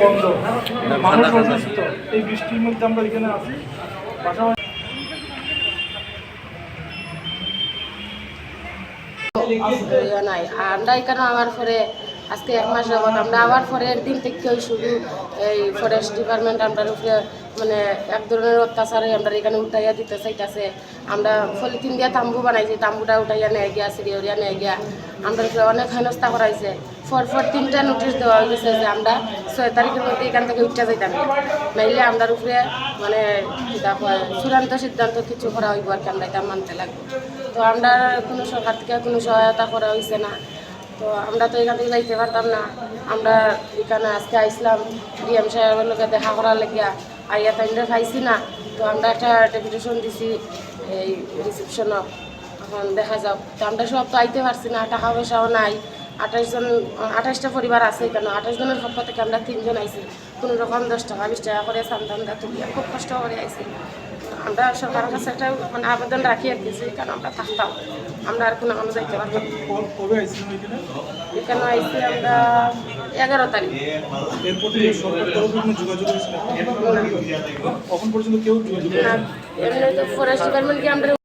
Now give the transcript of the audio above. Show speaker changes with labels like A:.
A: বন্ধ। মানুষ অসুস্থ এই বৃষ্টির মধ্যে আমরা এখানে আছি। পাশাপাশি
B: নাই। আমরা এখানে আমার পরে আজকে এক মাস যাবত আমরা আবার পরের দিন থেকে শুরু এই ফরেস্ট ডিপার্টমেন্ট আমরা উপরে মানে এক ধরনের অত্যাচারে আমরা এখানে উঠাইয়া দিতে চাইতেছে। আমরা পলিথিন দিয়ে তাম্বু বানাইছি তাম্বুটা উঠাইয়া নিয়ে গিয়া সিরিয়রিয়া নিয়ে গিয়া। আমরা উপরে অনেক হেনস্থা করাইছে। ফর ফর তিনটা নোটিশ দেওয়া হয়েছে যে আমরা ছয় তারিখের মধ্যে এখান থেকে উঠতে যাইতাম। নাইলে আমরা উপরে মানে চূড়ান্ত সিদ্ধান্ত কিছু করা হইব আর কি, আমরা এটা মানতে লাগবে। তো আমরা কোনো সরকার থেকে কোনো সহায়তা করা হয়েছে না। তো আমরা তো এখান থেকে যাইতে পারতাম না। আমরা এখানে আজকে আইসলাম ডিএম সাহেবের লোকে দেখা করার লেগিয়া। আইয়া তাইলে খাইছি না। তো আমরা একটা ডেপুটেশন দিছি, এই রিসেপশনও এখন দেখা যাও তো আমরা সব তো আইতে পারছি না, টাকা পয়সাও নাই। আঠাশ জন আঠাশটা পরিবার আছে কেন আঠাশ জনের পক্ষ থেকে আমরা তিনজন আইছি। কোনো রকম দশ টাকা বিশ টাকা করে সান্তানটা তুলিয়া খুব কষ্ট করে আইছি। আমরা সরকারের কাছে একটা মানে আবেদন রাখি আর কিছু কারণ আমরা থাকতাম? আমরা আর কোনো কোনো যাইতে পারতাম না।
A: ক- কবে আইছিলেন এখানে?
B: এখানে আইসি আমরা এগারো তারিখ।
A: কোনো
B: এমনি তো ফরেস্ট ডিপার্টমেন্টকে আমরা